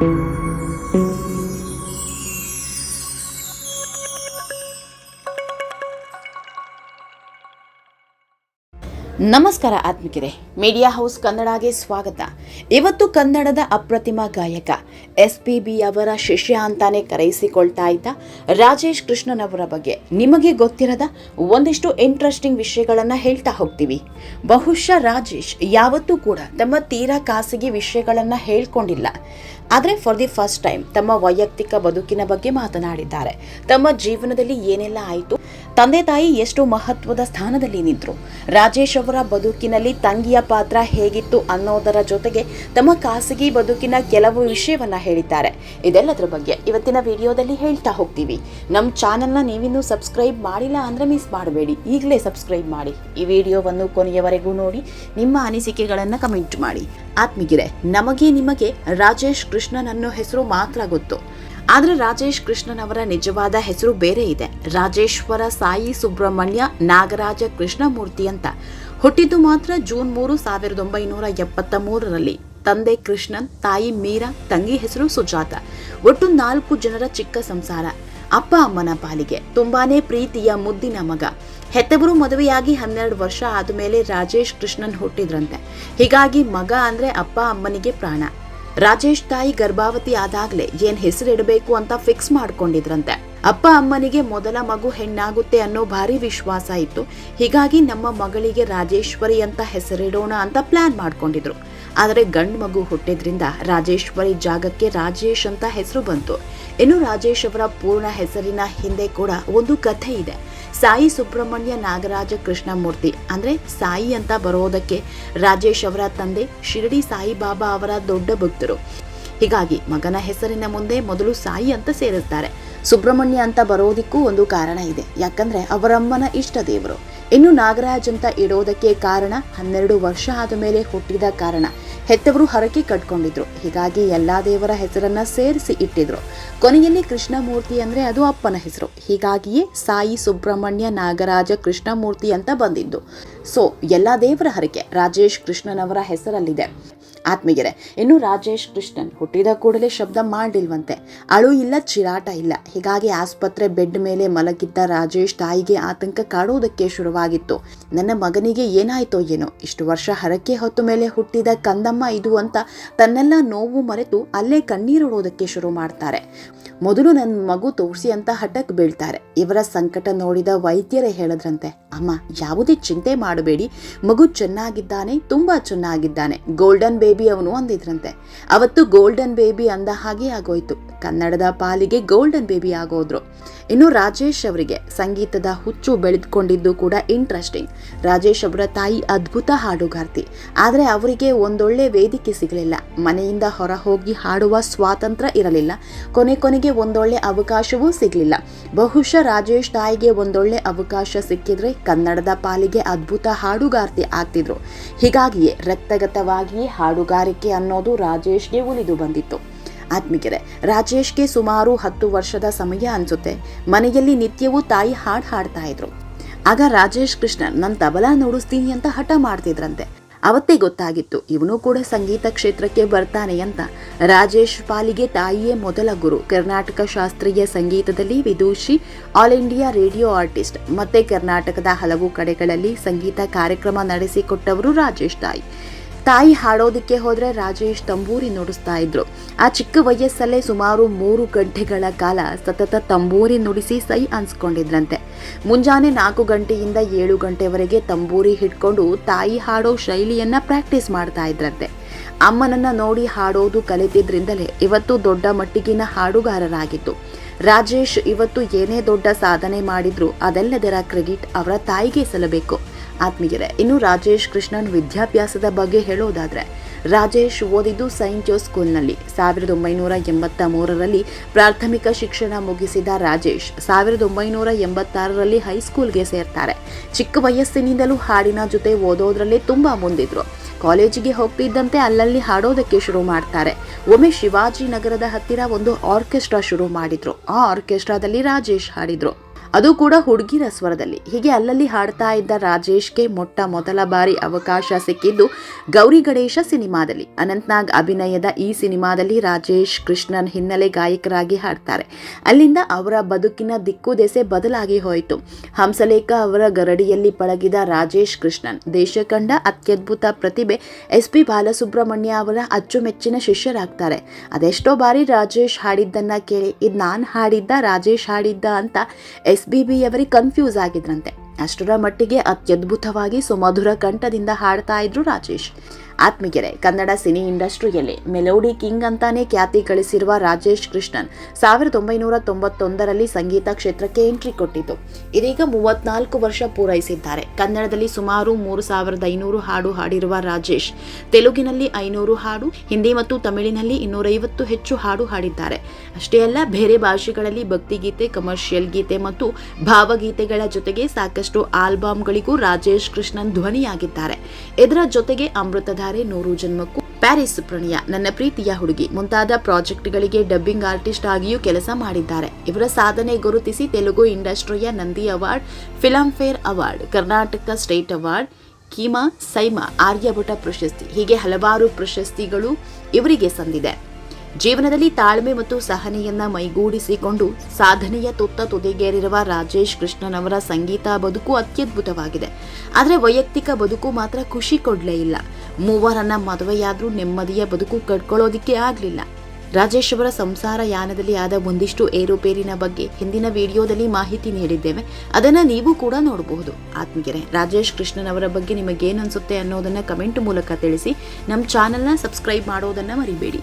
thank you ನಮಸ್ಕಾರ ಆತ್ಮಿಕರೇ, media house ಕನ್ನಡಗೆ ಸ್ವಾಗತ. ಇವತ್ತು ಕನ್ನಡದ ಅಪ್ರತಿಮ ಗಾಯಕ ಎಸ್ ಪಿ ಬಿ ಅವರ ಶಿಷ್ಯ ಅಂತಾನೆ ಕರೆಯಿಸಿಕೊಳ್ತಾ ಇದ್ದ ರಾಜೇಶ್ ಕೃಷ್ಣನವರ ಬಗ್ಗೆ ನಿಮಗೆ ಗೊತ್ತಿರದ ಒಂದಿಷ್ಟು ಇಂಟ್ರೆಸ್ಟಿಂಗ್ ವಿಷಯಗಳನ್ನ ಹೇಳ್ತಾ ಹೋಗ್ತೀವಿ. ಬಹುಶಃ ರಾಜೇಶ್ ಯಾವತ್ತೂ ಕೂಡ ತಮ್ಮ ತೀರಾ ಖಾಸಗಿ ವಿಷಯಗಳನ್ನ ಹೇಳ್ಕೊಂಡಿಲ್ಲ. ಆದರೆ ಫಾರ್ ದಿ ಫಸ್ಟ್ ಟೈಮ್ ತಮ್ಮ ವೈಯಕ್ತಿಕ ಬದುಕಿನ ಬಗ್ಗೆ ಮಾತನಾಡಿದ್ದಾರೆ. ತಮ್ಮ ಜೀವನದಲ್ಲಿ ಏನೆಲ್ಲ ಆಯಿತು, ತಂದೆ ತಾಯಿ ಎಷ್ಟು ಮಹತ್ವದ ಸ್ಥಾನದಲ್ಲಿ ನಿಂತರು, ರಾಜೇಶ್ ಅವರ ಬದುಕಿನಲ್ಲಿ ತಂಗಿಯ ಪಾತ್ರ ಹೇಗಿತ್ತು ಅನ್ನೋದರ ಜೊತೆಗೆ ತಮ್ಮ ಖಾಸಗಿ ಬದುಕಿನ ಕೆಲವು ವಿಷಯವನ್ನ ಹೇಳಿದ್ದಾರೆ. ಇದೆಲ್ಲದರ ಬಗ್ಗೆ ಇವತ್ತಿನ ವಿಡಿಯೋದಲ್ಲಿ ಹೇಳ್ತಾ ಹೋಗ್ತೀವಿ. ನಮ್ಮ ಚಾನೆಲ್ನ ನೀವಿನ್ನೂ ಸಬ್ಸ್ಕ್ರೈಬ್ ಮಾಡಿಲ್ಲ ಅಂದ್ರೆ ಮಿಸ್ ಮಾಡಬೇಡಿ. ಈಗಲೇ ಸಬ್ಸ್ಕ್ರೈಬ್ ಮಾಡಿ. ಈ ವಿಡಿಯೋವನ್ನು ಕೊನೆಯವರೆಗೂ ನೋಡಿ, ನಿಮ್ಮ ಅನಿಸಿಕೆಗಳನ್ನು ಕಮೆಂಟ್ ಮಾಡಿ. ಆತ್ಮಿಗಿರೆ ನಮಗೆ ನಿಮಗೆ ರಾಜೇಶ್ ಕೃಷ್ಣನ್ ಅನ್ನೋ ಹೆಸರು ಮಾತ್ರ ಗೊತ್ತು. ಆದರೆ ರಾಜೇಶ್ ಕೃಷ್ಣನ್ ಅವರ ನಿಜವಾದ ಹೆಸರು ಬೇರೆ ಇದೆ. ರಾಜೇಶ್ವರ ಸಾಯಿ ಸುಬ್ರಹ್ಮಣ್ಯ ನಾಗರಾಜ ಕೃಷ್ಣಮೂರ್ತಿ ಅಂತ. ಹುಟ್ಟಿದ್ದು ಮಾತ್ರ ಜೂನ್ ಮೂರು, ಸಾವಿರದ ಒಂಬೈನೂರ ಎಪ್ಪತ್ತ ಮೂರರಲ್ಲಿ. ತಂದೆ ಕೃಷ್ಣನ್, ತಾಯಿ ಮೀರಾ, ತಂಗಿ ಹೆಸರು ಸುಜಾತ. ಒಟ್ಟು ನಾಲ್ಕು ಜನರ ಚಿಕ್ಕ ಸಂಸಾರ. ಅಪ್ಪ, ಅಮ್ಮನ ಪಾಲಿಗೆ. ತುಂಬಾನೇ ಪ್ರೀತಿಯ ಮುದ್ದಿನ ಮಗ. ಹೆತ್ತವರು ಮದುವೆಯಾಗಿ ಹನ್ನೆರಡು ವರ್ಷ ಆದಮೇಲೆ ರಾಜೇಶ್ ಕೃಷ್ಣನ್ ಹುಟ್ಟಿದ್ರಂತೆ. ಹೀಗಾಗಿ ಮಗ ಅಂದ್ರೆ ಅಪ್ಪ, ಅಮ್ಮನಿಗೆ ಪ್ರಾಣ. ರಾಜೇಶ್ ತಾಯಿ ಗರ್ಭಾವತಿ ಆದಾಗಲೇ ಏನ್ ಹೆಸರಿಡಬೇಕು ಅಂತ ಫಿಕ್ಸ್ ಮಾಡ್ಕೊಂಡಿದ್ರಂತೆ. ಅಪ್ಪ ಅಮ್ಮನಿಗೆ ಮೊದಲ ಮಗು ಹೆಣ್ಣಾಗುತ್ತೆ ಅನ್ನೋ ಭಾರಿ ವಿಶ್ವಾಸ ಇತ್ತು. ಹೀಗಾಗಿ ನಮ್ಮ ಮಗಳಿಗೆ ರಾಜೇಶ್ವರಿ ಅಂತ ಹೆಸರಿಡೋಣ ಅಂತ ಪ್ಲಾನ್ ಮಾಡ್ಕೊಂಡಿದ್ರು. ಆದರೆ ಗಂಡು ಮಗು ಹುಟ್ಟಿದ್ರಿಂದ ರಾಜೇಶ್ವರಿ ಜಾಗಕ್ಕೆ ರಾಜೇಶ್ ಅಂತ ಹೆಸರು ಬಂತು. ಇನ್ನು ರಾಜೇಶ್ ಅವರ ಪೂರ್ಣ ಹೆಸರಿನ ಹಿಂದೆ ಕೂಡ ಒಂದು ಕಥೆ ಇದೆ. ಸಾಯಿ ಸುಬ್ರಹ್ಮಣ್ಯ ನಾಗರಾಜ ಕೃಷ್ಣಮೂರ್ತಿ ಅಂದ್ರೆ ಸಾಯಿ ಅಂತ ಬರೋದಕ್ಕೆ ರಾಜೇಶ್ ಅವರ ತಂದೆ ಶಿರಡಿ ಸಾಯಿಬಾಬಾ ಅವರ ದೊಡ್ಡ ಭಕ್ತರು. ಹೀಗಾಗಿ ಮಗನ ಹೆಸರಿನ ಮುಂದೆ ಮೊದಲು ಸಾಯಿ ಅಂತ ಸೇರಿಸ್ತಾರೆ. ಸುಬ್ರಹ್ಮಣ್ಯ ಅಂತ ಬರೋದಿಕ್ಕೂ ಒಂದು ಕಾರಣ ಇದೆ. ಯಾಕಂದ್ರೆ ಅವರಮ್ಮನ ಇಷ್ಟ ದೇವರು. ಇನ್ನು ನಾಗರಾಜ್ ಅಂತ ಇಡೋದಕ್ಕೆ ಕಾರಣ ಹನ್ನೆರಡು ವರ್ಷ ಆದ ಮೇಲೆ ಹುಟ್ಟಿದ ಕಾರಣ. ಹೆತ್ತವರು ಹರಕೆ ಕಟ್ಕೊಂಡಿದ್ರು. ಹೀಗಾಗಿ ಎಲ್ಲಾ ದೇವರ ಹೆಸರನ್ನ ಸೇರಿಸಿ ಇಟ್ಟಿದ್ರು. ಕೊನೆಯಲ್ಲಿ ಕೃಷ್ಣಮೂರ್ತಿ ಅಂದ್ರೆ ಅದು ಅಪ್ಪನ ಹೆಸರು. ಹೀಗಾಗಿಯೇ ಸಾಯಿ ಸುಬ್ರಹ್ಮಣ್ಯ ನಾಗರಾಜ ಕೃಷ್ಣಮೂರ್ತಿ ಅಂತ ಬಂದಿದ್ದು. ಸೊ ಎಲ್ಲಾ ದೇವರ ಹರಕೆ ರಾಜೇಶ್ ಕೃಷ್ಣನವರ ಹೆಸರಲ್ಲಿದೆ. ಆತ್ಮೀಗೆರೆ ಇನ್ನು ರಾಜೇಶ್ ಕೃಷ್ಣನ್ ಹುಟ್ಟಿದ ಕೂಡಲೇ ಶಬ್ದ ಮಾಡಿಲ್ವಂತೆ. ಅಳು ಇಲ್ಲ, ಚಿರಾಟ ಇಲ್ಲ. ಹೀಗಾಗಿ ಆಸ್ಪತ್ರೆ ಬೆಡ್ ಮೇಲೆ ಮಲಗಿದ್ದ ರಾಜೇಶ್ ತಾಯಿಗೆ ಆತಂಕ ಕಾಡುವುದಕ್ಕೆ ಶುರುವಾಗಿತ್ತು. ನನ್ನ ಮಗನಿಗೆ ಏನಾಯ್ತೋ ಏನೋ, ಇಷ್ಟು ವರ್ಷ ಹರಕೆ ಹೊತ್ತು ಮೇಲೆ ಹುಟ್ಟಿದ ಕಂದಮ್ಮ ಇದು ಅಂತ ತನ್ನೆಲ್ಲ ನೋವು ಮರೆತು ಅಲ್ಲೇ ಕಣ್ಣೀರಿಡೋದಕ್ಕೆ ಶುರು ಮಾಡ್ತಾರೆ. ಮೊದಲು ನನ್ನ ಮಗು ತೋರಿಸಿ ಅಂತ ಹಠಕ್ ಬೀಳ್ತಾರೆ. ಇವರ ಸಂಕಟ ನೋಡಿದ ವೈದ್ಯರೇ ಹೇಳಿದ್ರಂತೆ, ಅಮ್ಮ, ಯಾವುದೇ ಚಿಂತೆ ಮಾಡಬೇಡಿ. ಮಗು ಚೆನ್ನಾಗಿದ್ದಾನೆ, ತುಂಬಾ ಚೆನ್ನಾಗಿದ್ದಾನೆ. ಗೋಲ್ಡನ್ ಬೇಬಿ ಅವನು ಅಂದಿದ್ರಂತೆ. ಅವತ್ತು ಗೋಲ್ಡನ್ ಬೇಬಿ ಅಂದ ಹಾಗೆ ಆಗೋಯ್ತು. ಕನ್ನಡದ ಪಾಲಿಗೆ ಗೋಲ್ಡನ್ ಬೇಬಿ ಆಗೋದ್ರು. ಇನ್ನು ರಾಜೇಶ್ ಅವರಿಗೆ ಸಂಗೀತದ ಹುಚ್ಚು ಬೆಳೆದುಕೊಂಡಿದ್ದು ಕೂಡ ಇಂಟ್ರೆಸ್ಟಿಂಗ್ ರಾಜೇಶ್ ಅವರ ತಾಯಿ ಅದ್ಭುತ ಹಾಡುಗಾರ್ತಿ. ಆದರೆ ಅವರಿಗೆ ಒಂದೊಳ್ಳೆ ವೇದಿಕೆ ಸಿಗಲಿಲ್ಲ. ಮನೆಯಿಂದ ಹೊರ ಹೋಗಿ ಹಾಡುವ ಸ್ವಾತಂತ್ರ್ಯ ಇರಲಿಲ್ಲ. ಕೊನೆ ಕೊನೆಗೆ ಒಂದೊಳ್ಳೆ ಅವಕಾಶವೂ ಸಿಗಲಿಲ್ಲ. ಬಹುಶಃ ರಾಜೇಶ್ ತಾಯಿಗೆ ಒಂದೊಳ್ಳೆ ಅವಕಾಶ ಸಿಕ್ಕಿದ್ರೆ ಕನ್ನಡದ ಪಾಲಿಗೆ ಅದ್ಭುತ ಹಾಡುಗಾರ್ತಿ ಆಗ್ತಿದ್ರು. ಹೀಗಾಗಿಯೇ ರಕ್ತಗತವಾಗಿಯೇ ಹಾಡುಗಾರಿಕೆ ಅನ್ನೋದು ರಾಜೇಶ್ಗೆ ಉಳಿದು ಬಂದಿತ್ತು. ಆತ್ಮಿಕರೆ, ರಾಜೇಶ್ಗೆ ಸುಮಾರು ಹತ್ತು ವರ್ಷದ ಸಮಯ ಅನಿಸುತ್ತೆ. ಮನೆಯಲ್ಲಿ ನಿತ್ಯವೂ ತಾಯಿ ಹಾಡು ಹಾಡ್ತಾ ಇದ್ರು. ಆಗ ರಾಜೇಶ್ ಕೃಷ್ಣನ್ ನನ್ನ ತಬಲಾ ನುಡಿಸ್ತೀನಿ ಅಂತ ಹಠ ಮಾಡ್ತಿದ್ರಂತೆ. ಅವತ್ತೇ ಗೊತ್ತಾಗಿತ್ತು, ಇವನು ಕೂಡ ಸಂಗೀತ ಕ್ಷೇತ್ರಕ್ಕೆ ಬರ್ತಾನೆ ಅಂತ. ರಾಜೇಶ್ ಪಾಲಿಗೆ ತಾಯಿಯೇ ಮೊದಲ ಗುರು. ಕರ್ನಾಟಕ ಶಾಸ್ತ್ರೀಯ ಸಂಗೀತದಲ್ಲಿ ವಿದೂಷಿ, ಆಲ್ ಇಂಡಿಯಾ ರೇಡಿಯೋ ಆರ್ಟಿಸ್ಟ್. ಮತ್ತೆ ಕರ್ನಾಟಕದ ಹಲವು ಕಡೆಗಳಲ್ಲಿ ಸಂಗೀತ ಕಾರ್ಯಕ್ರಮ ನಡೆಸಿಕೊಟ್ಟವರು ರಾಜೇಶ್ ತಾಯಿ. ತಾಯಿ ಹಾಡೋದಕ್ಕೆ ಹೋದರೆ ರಾಜೇಶ್ ತಂಬೂರಿ ನುಡಿಸ್ತಾ ಇದ್ರು. ಆ ಚಿಕ್ಕ ವಯಸ್ಸಲ್ಲೇ ಸುಮಾರು ಮೂರು ಗಂಟೆಗಳ ಕಾಲ ಸತತ ತಂಬೂರಿ ನುಡಿಸಿ ಸೈ ಅನ್ಸ್ಕೊಂಡಿದ್ರಂತೆ. ಮುಂಜಾನೆ ನಾಲ್ಕು ಗಂಟೆಯಿಂದ ಏಳು ಗಂಟೆವರೆಗೆ ತಂಬೂರಿ ಹಿಡ್ಕೊಂಡು ತಾಯಿ ಹಾಡೋ ಶೈಲಿಯನ್ನ ಪ್ರಾಕ್ಟೀಸ್ ಮಾಡ್ತಾ ಇದ್ರಂತೆ. ಅಮ್ಮನನ್ನ ನೋಡಿ ಹಾಡೋದು ಕಲಿತಿದ್ರಿಂದಲೇ ಇವತ್ತು ದೊಡ್ಡ ಮಟ್ಟಿಗಿನ ಹಾಡುಗಾರರಾಗಿತ್ತು ರಾಜೇಶ್ ಇವತ್ತು ಏನೇ ದೊಡ್ಡ ಸಾಧನೆ ಮಾಡಿದ್ರು ಅದೆಲ್ಲದರ ಕ್ರೆಡಿಟ್ ಅವರ ತಾಯಿಗೆ ಸಲ್ಲಬೇಕು. ಆತ್ಮೀಯರೇ, ಇನ್ನು ರಾಜೇಶ್ ಕೃಷ್ಣನ್ ವಿದ್ಯಾಭ್ಯಾಸದ ಬಗ್ಗೆ ಹೇಳೋದಾದ್ರೆ, ರಾಜೇಶ್ ಓದಿದ್ದು ಸೈಂಟ್ ಜೋಸ್ ಸ್ಕೂಲ್ನಲ್ಲಿ. ಸಾವಿರದ ಒಂಬೈನೂರ ಎಂಬತ್ತ ಮೂರರಲ್ಲಿ ಪ್ರಾಥಮಿಕ ಶಿಕ್ಷಣ ಮುಗಿಸಿದ ರಾಜೇಶ್ ಸಾವಿರದ ಒಂಬೈನೂರ ಎಂಬತ್ತಾರರಲ್ಲಿ ಹೈಸ್ಕೂಲ್ಗೆ ಸೇರ್ತಾರೆ. ಚಿಕ್ಕ ವಯಸ್ಸಿನಿಂದಲೂ ಹಾಡಿನ ಜೊತೆ ಓದೋದ್ರಲ್ಲೇ ತುಂಬಾ ಮುಂದಿದ್ರು. ಕಾಲೇಜಿಗೆ ಹೋಗ್ತಿದ್ದಂತೆ ಅಲ್ಲಲ್ಲಿ ಹಾಡೋದಕ್ಕೆ ಶುರು ಮಾಡ್ತಾರೆ. ಒಮ್ಮೆ ಶಿವಾಜಿನಗರದ ಹತ್ತಿರ ಒಂದು ಆರ್ಕೆಸ್ಟ್ರಾ ಶುರು ಮಾಡಿದ್ರು. ಆ ಆರ್ಕೆಸ್ಟ್ರಾದಲ್ಲಿ ರಾಜೇಶ್ ಹಾಡಿದ್ರು. ಅದು ಕೂಡ ಹುಡುಗಿರ ಸ್ವರದಲ್ಲಿ. ಹೀಗೆ ಅಲ್ಲಲ್ಲಿ ಹಾಡ್ತಾ ಇದ್ದ ರಾಜೇಶ್ಗೆ ಮೊಟ್ಟ ಮೊದಲ ಬಾರಿ ಅವಕಾಶ ಸಿಕ್ಕಿದ್ದು ಗೌರಿ ಗಣೇಶ ಸಿನಿಮಾದಲ್ಲಿ. ಅನಂತ್ನಾಗ್ ಅಭಿನಯದ ಈ ಸಿನಿಮಾದಲ್ಲಿ ರಾಜೇಶ್ ಕೃಷ್ಣನ್ ಹಿನ್ನೆಲೆ ಗಾಯಕರಾಗಿ ಹಾಡ್ತಾರೆ. ಅಲ್ಲಿಂದ ಅವರ ಬದುಕಿನ ದಿಕ್ಕು ದೆಸೆ ಬದಲಾಗಿ ಹೋಯಿತು. ಹಂಸಲೇಖ ಅವರ ಗರಡಿಯಲ್ಲಿ ಪಳಗಿದ ರಾಜೇಶ್ ಕೃಷ್ಣನ್ ದೇಶ ಕಂಡ ಅತ್ಯದ್ಭುತ ಪ್ರತಿಭೆ ಎಸ್ ಪಿ ಬಾಲಸುಬ್ರಹ್ಮಣ್ಯ ಅವರ ಅಚ್ಚುಮೆಚ್ಚಿನ ಶಿಷ್ಯರಾಗ್ತಾರೆ. ಅದೆಷ್ಟೋ ಬಾರಿ ರಾಜೇಶ್ ಹಾಡಿದ್ದನ್ನ ಕೇಳಿ, ಇದು ನಾನು ಹಾಡಿದ್ದ, ರಾಜೇಶ್ ಹಾಡಿದ್ದ ಅಂತ ಎಸ್ ಬಿ ಬಿ ಅವರಿಗೆ ಕನ್ಫ್ಯೂಸ್ ಆಗಿದ್ರಂತೆ. ಅಷ್ಟರ ಮಟ್ಟಿಗೆ ಅತ್ಯದ್ಭುತವಾಗಿ ಸುಮಧುರ ಕಂಠದಿಂದ ಹಾಡ್ತಾ ಇದ್ರು ರಾಜೇಶ್. ಆತ್ಮೀಗೆರೆ ಕನ್ನಡ ಸಿನಿ ಇಂಡಸ್ಟ್ರಿಯಲ್ಲಿ ಮೆಲೋಡಿ ಕಿಂಗ್ ಅಂತಾನೆ ಖ್ಯಾತಿ ಗಳಿಸಿರುವ ರಾಜೇಶ್ ಕೃಷ್ಣನ್ ಸಾವಿರದ ಒಂಬೈನೂರ ತೊಂಬತ್ತೊಂದರಲ್ಲಿ ಸಂಗೀತ ಕ್ಷೇತ್ರಕ್ಕೆ ಎಂಟ್ರಿ ಕೊಟ್ಟಿದ್ದು ಇದೀಗ ಮೂವತ್ನಾಲ್ಕು ವರ್ಷ ಪೂರೈಸಿದ್ದಾರೆ. ಕನ್ನಡದಲ್ಲಿ ಸುಮಾರು ಮೂರು ಸಾವಿರದ ಐನೂರು ಹಾಡು ಹಾಡಿರುವ ರಾಜೇಶ್, ತೆಲುಗಿನಲ್ಲಿ ಐನೂರು ಹಾಡು, ಹಿಂದಿ ಮತ್ತು ತಮಿಳಿನಲ್ಲಿ ಇನ್ನೂರೈವತ್ತು ಹೆಚ್ಚು ಹಾಡು ಹಾಡಿದ್ದಾರೆ. ಅಷ್ಟೇ ಅಲ್ಲ, ಬೇರೆ ಭಾಷೆಗಳಲ್ಲಿ ಭಕ್ತಿಗೀತೆ, ಕಮರ್ಷಿಯಲ್ ಗೀತೆ ಮತ್ತು ಭಾವಗೀತೆಗಳ ಜೊತೆಗೆ ಸಾಕಷ್ಟು ಆಲ್ಬಮ್ಗಳಿಗೂ ರಾಜೇಶ್ ಕೃಷ್ಣನ್ ಧ್ವನಿಯಾಗಿದ್ದಾರೆ. ಇದರ ಜೊತೆಗೆ ಅಮೃತಧಾರೆ ನೂರು ಜನ್ಮಕ್ಕೂ. ಪ್ಯಾರಿಸ್ ಪ್ರಣಯ. ನನ್ನ ಪ್ರೀತಿಯ ಹುಡುಗಿ. ಮುಂತಾದ ಪ್ರಾಜೆಕ್ಟ್ಗಳಿಗೆ ಡಬ್ಬಿಂಗ್ ಆರ್ಟಿಸ್ಟ್ ಆಗಿಯೂ ಕೆಲಸ ಮಾಡಿದ್ದಾರೆ. ಇವರ ಸಾಧನೆ ಗುರುತಿಸಿ Telugu ಇಂಡಸ್ಟ್ರಿಯ Nandi award, Filmfare award, Karnataka state award, keema, SIIMA, Aryabhata ಪ್ರಶಸ್ತಿ. ಹೀಗೆ ಹಲವಾರು ಪ್ರಶಸ್ತಿಗಳು ಇವರಿಗೆ ಸಂದಿದೆ. ಜೀವನದಲ್ಲಿ ತಾಳ್ಮೆ ಮತ್ತು ಸಹನೆಯನ್ನ ಮೈಗೂಡಿಸಿಕೊಂಡು ಸಾಧನೆಯ ತುತ್ತ ತುದಿಗೇರಿರುವ ರಾಜೇಶ್ ಕೃಷ್ಣನವರ ಸಂಗೀತ ಬದುಕು ಅತ್ಯದ್ಭುತವಾಗಿದೆ. ಆದರೆ ವೈಯಕ್ತಿಕ ಬದುಕು ಮಾತ್ರ ಖುಷಿ ಕೊಡ್ಲೇ ಇಲ್ಲ. ಮೂವರನ್ನ ಮದುವೆಯಾದರೂ ನೆಮ್ಮದಿಯ ಬದುಕು ಕಟ್ಕೊಳ್ಳೋದಿಕ್ಕೆ ಆಗಲಿಲ್ಲ. ರಾಜೇಶ್ ಅವರ ಸಂಸಾರ ಯಾನದಲ್ಲಿ ಆದ ಒಂದಿಷ್ಟು ಏರುಪೇರಿನ ಬಗ್ಗೆ ಹಿಂದಿನ ವಿಡಿಯೋದಲ್ಲಿ ಮಾಹಿತಿ ನೀಡಿದ್ದೇವೆ. ಅದನ್ನ ನೀವು ಕೂಡ ನೋಡಬಹುದು. ಆತ್ಮಗೆರೆ ರಾಜೇಶ್ ಕೃಷ್ಣನ್ ಬಗ್ಗೆ ನಿಮಗೇನು ಅನ್ಸುತ್ತೆ ಅನ್ನೋದನ್ನ ಕಮೆಂಟ್ ಮೂಲಕ ತಿಳಿಸಿ. ನಮ್ಮ ಚಾನೆಲ್ನ ಸಬ್ಸ್ಕ್ರೈಬ್ ಮಾಡೋದನ್ನ ಮರಿಬೇಡಿ.